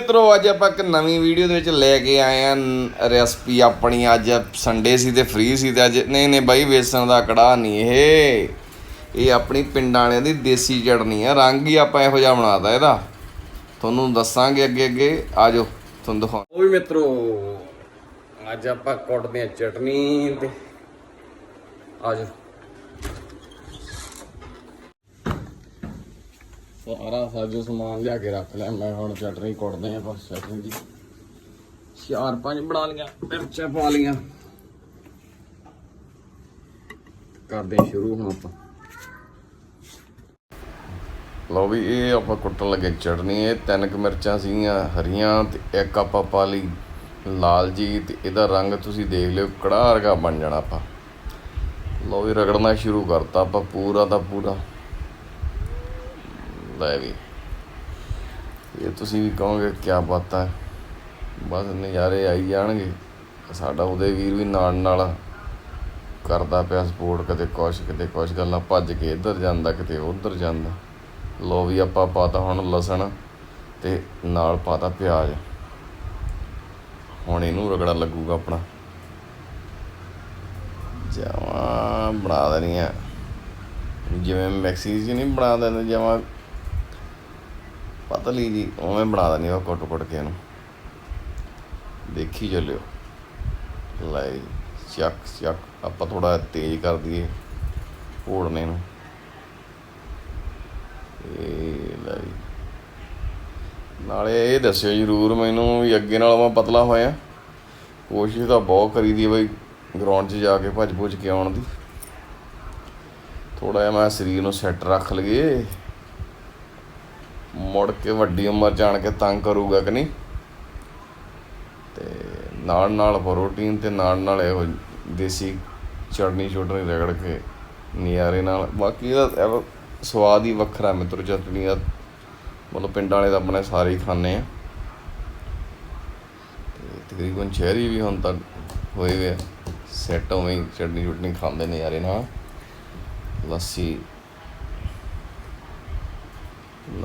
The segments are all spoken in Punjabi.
ਮਿੱਤਰੋ, ਅੱਜ ਆਪਾਂ ਇੱਕ ਨਵੀਂ ਵੀਡੀਓ ਦੇ ਵਿੱਚ ਲੈ ਕੇ ਆਏ ਆ ਰੈਸਪੀ ਆਪਣੀ ਅੱਜ ਸੰਡੇ ਸੀ ਤੇ ਫ੍ਰੀ ਸੀ ਤੇ ਅੱਜ, ਨਹੀਂ ਨਹੀਂ ਬਾਈ, ਵੇਸਣ ਦਾ ਕੜਾਹ ਨਹੀਂ ਇਹ। ਇਹ ਆਪਣੀ ਪਿੰਡਾਂ ਵਾਲਿਆਂ ਦੀ ਦੇਸੀ ਚਟਨੀ ਆ। ਰੰਗ ਹੀ ਆਪਾਂ ਇਹੋ ਜਿਹਾ ਬਣਾਤਾ ਇਹਦਾ। ਤੁਹਾਨੂੰ ਦੱਸਾਂਗੇ ਅੱਗੇ ਅੱਗੇ। ਆਜੋ, ਤੁਹਾਨੂੰ ਦਿਖਾਉਂ ਉਹ ਵੀ ਮਿੱਤਰੋ, ਅੱਜ ਆਪਾਂ ਕੁੱਟਦੇ ਆ ਚਟਨੀ ਤੇ। ਆਜੋ। ਸਾਰਾ ਸਾਜੋ ਸਮਾਨ ਲਿਆ ਕੇ ਰੱਖ ਲਿਆ। ਮੈਂ ਹੁਣ ਚਟਨੀ ਕੁੱਟਦੇ ਆ ਬਸ ਚਟਨੀ ਦੀ ਚਾਰ ਪੰਜ ਬਣਾ ਲੀਆਂ ਮਿਰਚਾਂ ਪਾ ਲੀਆਂ ਕਰਦੇ ਸ਼ੁਰੂ ਹੁਣ ਆਪਾਂ। ਲਓ ਵੀ, ਇਹ ਆਪਾਂ ਕੁੱਟਣ ਲੱਗੇ ਚਟਨੀ। ਇਹ ਤਿੰਨ ਕ ਮਿਰਚਾਂ ਸੀਗੀਆਂ ਹਰੀਆਂ ਤੇ ਇੱਕ ਆਪਾਂ ਪਾ ਲਈ ਲਾਲ ਜੀ ਤੇ ਇਹਦਾ ਰੰਗ ਤੁਸੀਂ ਦੇਖ ਲਿਓ, ਕੜਾਹ ਵਰਗਾ ਬਣ ਜਾਣਾ ਆਪਾਂ। ਲਓ ਵੀ ਰਗੜਨਾ ਸ਼ੁਰੂ ਕਰਤਾ ਆਪਾਂ ਪੂਰਾ ਦਾ ਪੂਰਾ। ਲੈ ਵੀ। ਇਹ ਤੁਸੀਂ ਵੀ ਕਹੋਗੇ ਕੀ ਬਾਤ ਹੈ ਬਸ ਨਜ਼ਾਰੇ ਆਈ ਜਾਣਗੇ। ਸਾਡਾ ਉਹਦੇ ਵੀਰ ਵੀ ਨਾਲ ਨਾਲ ਕਰਦਾ ਪਿਆ ਸਪੋਰਟ ਕਦੇ ਕੁਛ, ਕਿਤੇ ਕੁਛ ਗੱਲਾਂ ਭੱਜ ਕੇ ਇੱਧਰ ਜਾਂਦਾ, ਕਿਤੇ ਉੱਧਰ ਜਾਂਦਾ। ਲੋ ਵੀ ਆਪਾਂ ਪਾਤਾ ਹੁਣ ਲਸਣ ਤੇ ਨਾਲ ਪਾਤਾ ਪਿਆਜ਼। ਹੁਣ ਇਹਨੂੰ ਰਗੜਾ ਲੱਗੂਗਾ ਆਪਣਾ। ਜਮਾਂ ਬਣਾ ਦੇਣੀ ਆ ਜਿਵੇਂ ਮੈਕਸੀ ਜੀ ਨਹੀਂ ਬਣਾ ਦਿੰਦੇ ਜਮਾ ਪਤਲੀ ਜੀ ਉਵੇਂ ਬਣਾ ਦੇਣੀ ਉਹ ਕੁੱਟ ਕੁੱਟ ਕੇ ਇਹਨੂੰ। ਦੇਖੀ ਚੱਲਿਓ। ਲੈ ਜੀ, ਚੱਕ ਚੱਕ। ਆਪਾਂ ਥੋੜਾ ਤੇਜ਼ ਕਰ ਦਈਏ ਘੋੜਨੇ ਨੂੰ। ਇਹ ਲੈ ਜੀ। ਨਾਲੇ ਇਹ ਦੱਸਿਓ ਜਰੂਰ ਮੈਨੂੰ ਵੀ ਅੱਗੇ ਨਾਲੋਂ ਮੈਂ ਪਤਲਾ ਹੋਇਆ। ਕੋਸ਼ਿਸ਼ ਤਾਂ ਬਹੁਤ ਕਰੀ ਦੀ ਬਈ ਗਰਾਊਂਡ 'ਚ ਜਾ ਕੇ ਭੱਜ ਭੁੱਜ ਕੇ ਆਉਣ ਦੀ। ਥੋੜਾ ਜਿਹਾ ਮੈਂ ਸਰੀਰ ਨੂੰ ਸੈੱਟ ਰੱਖ ਲਈਏ। ਮੁੜ ਕੇ ਵੱਡੀ ਉਮਰ 'ਚ ਆਣ ਕੇ ਤੰਗ ਕਰੂਗਾ ਕਿ ਨਹੀਂ? ਤੇ ਨਾਲ ਨਾਲ ਪ੍ਰੋਟੀਨ ਤੇ ਨਾਲ ਨਾਲ ਇਹੋ ਦੇਸੀ ਚਟਨੀ ਚੁਟਨੀ ਰਗੜ ਕੇ ਨਿਆਰੇ ਨਾਲ। ਬਾਕੀ ਇਹਦਾ ਸਵਾਦ ਹੀ ਵੱਖਰਾ ਮਿੱਤਰੋ, ਚਟਨੀ ਦਾ। ਮਤਲਬ ਪਿੰਡਾਂ ਵਾਲੇ ਤਾਂ ਆਪਣੇ ਸਾਰੇ ਹੀ ਖਾਂਦੇ ਆ। ਤੇ ਤਕਰੀਬਨ ਸ਼ਹਿਰੀ ਵੀ ਹੁਣ ਤਾਂ ਹੋਏ ਵੇ ਸੈੱਟ ਉਵੇਂ ਹੀ ਚਟਨੀ ਚੁਟਨੀ ਖਾਂਦੇ ਨੇ ਯਾਰੇ ਨਾਲ। ਲੱਸੀ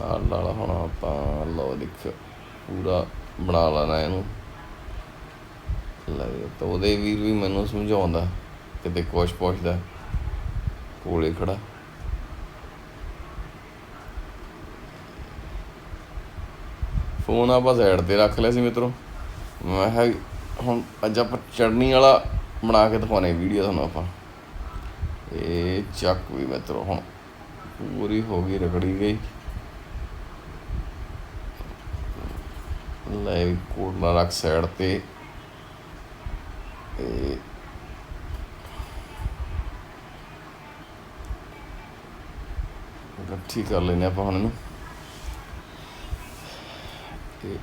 ਨਾਲ ਨਾਲ ਹੁਣ ਆਪਾਂ ਲਓ ਪੂਰਾ ਬਣਾ ਲੈਣਾ ਇਹਨੂੰ। ਲੈ ਤਾਂ ਉਹਦੇ ਵੀਰ ਵੀ ਮੈਨੂੰ ਸਮਝਾਉਂਦਾ, ਕਿਤੇ ਕੁਛ ਪੁੱਛਦਾ, ਕੋਲੇ ਖੜਾ। ਫੋਨ ਆਪਾਂ ਸਾਈਡ ਤੇ ਰੱਖ ਲਿਆ ਸੀ ਮਿੱਤਰੋ। ਮੈਂ ਕਿਹਾ ਹੁਣ ਅੱਜ ਆਪਾਂ ਚਟਨੀ ਵਾਲਾ ਬਣਾ ਕੇ ਦਿਖਾਉਣੇ ਵੀਡੀਓ ਤੁਹਾਨੂੰ ਆਪਾਂ। ਇਹ ਚੱਕ ਵੀ ਮਿੱਤਰੋ, ਹੁਣ ਪੂਰੀ ਹੋ ਗਈ ਰਗੜੀ ਗਈ। ਲੈ ਵੀ ਕੋਟਲਾ ਰੱਖ ਸਾਈਡ ਤੇ। ਇਹ ਇਕੱਠੀ ਕਰ ਲੈਨੇ ਆਪਾਂ ਹੁਣ ਇਹਨੂੰ। ਤੇ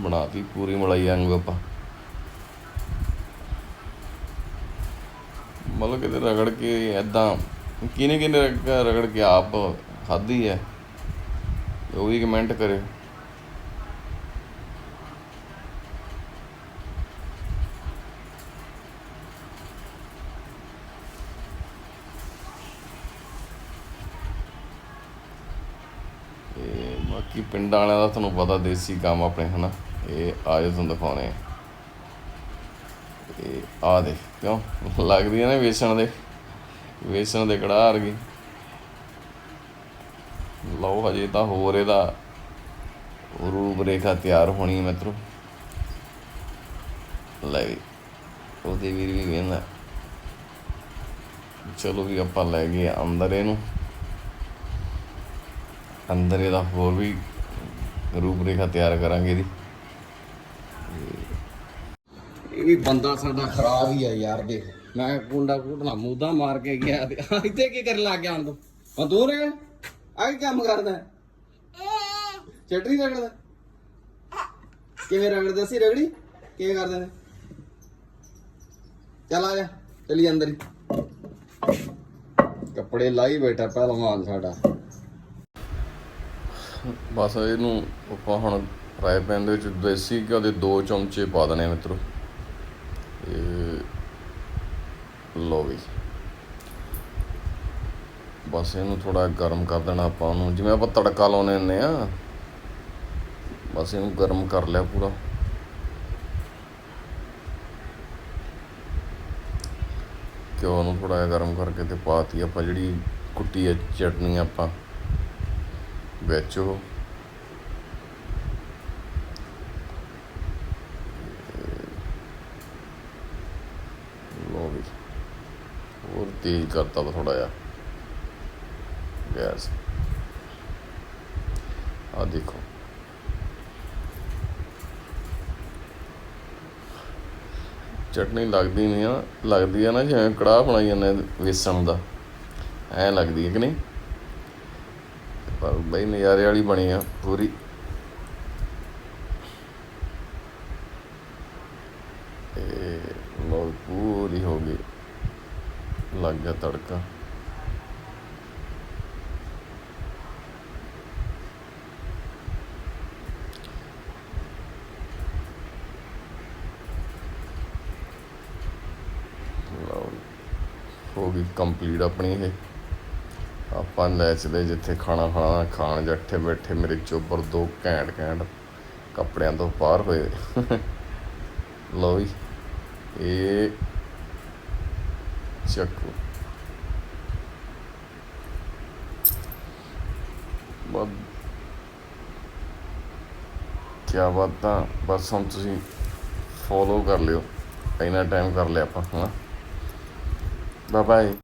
ਬਣਾਤੀ ਪੂਰੀ ਮਲਾਈ ਵਾਂਗੂ ਆਪਾਂ। ਮਤਲਬ ਕਿਤੇ ਰਗੜ ਕੇ ਐਦਾਂ ਕਿਨੇ ਕਿਨੇ ਰਗੜ ਕੇ ਆਪ ਖਾਧੀ ਹੈ? ਉਹ ਵੀ ਕਮੈਂਟ ਕਰੇ ਤੇ ਬਾਕੀ ਪਿੰਡਾਂ ਵਾਲਿਆਂ ਦਾ ਤੁਹਾਨੂੰ ਪਤਾ ਦੇਸੀ ਕੰਮ ਆਪਣੇ, ਹਨਾ? ਇਹ ਆਜੋ ਤੁਹਾਨੂੰ ਦਿਖਾਉਣੇ ਆ। ਇਹ ਆ ਦੇ ਕਿਉਂ? ਲੱਗਦੀ ਆ ਨਾ ਵੇਸਣ ਦੇ ਵੇਸਣ ਦੇ ਕੜਾਹ ਵਰਗੀ। ਲਓ, ਹਜੇ ਤਾਂ ਹੋਰ ਇਹਦਾ ਰੂਪ ਰੇਖਾ ਤਿਆਰ ਹੋਣੀ ਹੈ ਮਿੱਤਰੋ। ਲੈ ਵੀ, ਉਹਦੇ ਵੀਰ ਵੀ ਕਹਿੰਦਾ ਚਲੋ ਵੀ ਆਪਾਂ ਲੈ ਗਏ ਅੰਦਰ ਇਹਨੂੰ। ਅੰਦਰ ਇਹਦਾ ਹੋਰ ਵੀ ਰੂਪ ਰੇਖਾ ਤਿਆਰ ਕਰਾਂਗੇ ਇਹਦੀ। ਇਹ ਵੀ ਬੰਦਾ ਸਾਡਾ ਖਰਾਬ ਹੀ ਆ ਯਾਰ ਦੇਖ। ਮੈਂ ਕੁੰਡਾ ਕੁੱਟਣਾ ਮੂਦਾ ਮਾਰ ਕੇ ਗਿਆ ਤੇ ਆਹ ਇੱਥੇ ਕੀ ਕਰਨ ਲੱਗ ਗਿਆ ਹੁਣ ਤੂੰ? ਹੁਣ ਤੂੰ ਰਹਿ। ਆ ਕੀ ਕੰਮ ਕਰਦਾ? ਹੈ? ਚਟਨੀ ਰਗੜਦਾ? ਕਿਵੇਂ ਰਗੜਦਾ ਸੀ ਰਗੜੀ? ਕਿਵੇਂ ਕਰਦੇ ਨੇ ਚੱਲ ਆ ਜਾ ਚਲੀ ਅੰਦਰ ਹੀ। ਕੱਪੜੇ ਲਾਈ ਬੈਠਾ ਪਹਿਲਵਾਨ ਸਾਡਾ। ਬਸ ਇਹਨੂੰ ਆਪਾਂ ਹੁਣ ਫਰਾਈ ਪੈਨ ਦੇ ਵਿੱਚ ਦੇਸੀ ਘਿਓ ਦੇ ਦੋ ਚਮਚੇ ਪਾ ਦੇਣੇ ਆ ਮਿੱਤਰੋ। ਇਹ ਲੋ ਵੀ। ਬਸ ਇਹਨੂੰ ਥੋੜਾ ਗਰਮ ਕਰ ਦੇਣਾ ਆਪਾਂ ਉਹਨੂੰ ਜਿਵੇਂ ਆਪਾਂ ਤੜਕਾ ਲਾਉਨੇ ਹੁੰਦੇ ਆ, ਬਸ ਇਹਨੂੰ ਗਰਮ ਕਰ ਲਿਆ ਪੂਰਾ। ਘਿਓ ਨੂੰ ਥੋੜਾ ਜਿਹਾ ਗਰਮ ਕਰਕੇ ਤੇ ਪਾਤੀ ਆਪਾਂ ਜਿਹੜੀ ਕੁੱਟੀ ਹੈ ਚਟਨੀ ਆਪਾਂ। ਵੇਚੋ ਉਹ ਲੋ ਵੀ, ਹੋਰ ਤੇਜ਼ ਕਰਤਾ ਥੋੜਾ ਜਿਹਾ। ਗੈਸ ਆ ਦੇਖੋ। ਚਟਨੀ ਲੱਗਦੀ ਨਹੀਂ ਆ, ਲੱਗਦੀ ਆ ਨਾ ਜਿਵੇਂ ਕੜਾਹ ਬਣਾਈ ਜਾਂਦੇ ਵੇਸਣ ਦਾ। ਐ ਲੱਗਦੀ ਹੈ ਕਿ ਨਹੀਂ? ਪਰ ਬਈ ਨਜ਼ਾਰੇ ਵਾਲੀ ਬਣੀ ਆ ਪੂਰੀ। ਇਹ ਲੋ ਪੂਰੀ ਹੋ ਗਈ। ਲੱਗ ਗਿਆ ਤੜਕਾ। ਹੋ ਗਈ ਕੰਪਲੀਟ ਆਪਣੀ ਇਹ। ਆਪਾਂ ਲੈ ਚਲੇ ਜਿੱਥੇ ਖਾਣਾ ਖਾਣਾ ਖਾਣ ਜੱਠੇ ਬੈਠੇ ਮੇਰੇ ਚੋਬਰ ਦੋ ਘੈਂਟ ਘੈਂਟ ਕੱਪੜਿਆਂ ਤੋਂ ਬਾਹਰ ਹੋਏ। ਲਓ ਜੀ, ਇਹ ਚੱਕੋ। ਬਹੁਤ ਕੀ ਬਾਤਾਂ ਬਸ ਹੁਣ ਤੁਸੀਂ ਫੋਲੋ ਕਰ ਲਿਓ। ਇੰਨਾ ਟਾਈਮ ਕਰ ਲਿਆ ਆਪਾਂ ਹਾਂ ਬਾਏ ਬਾਏ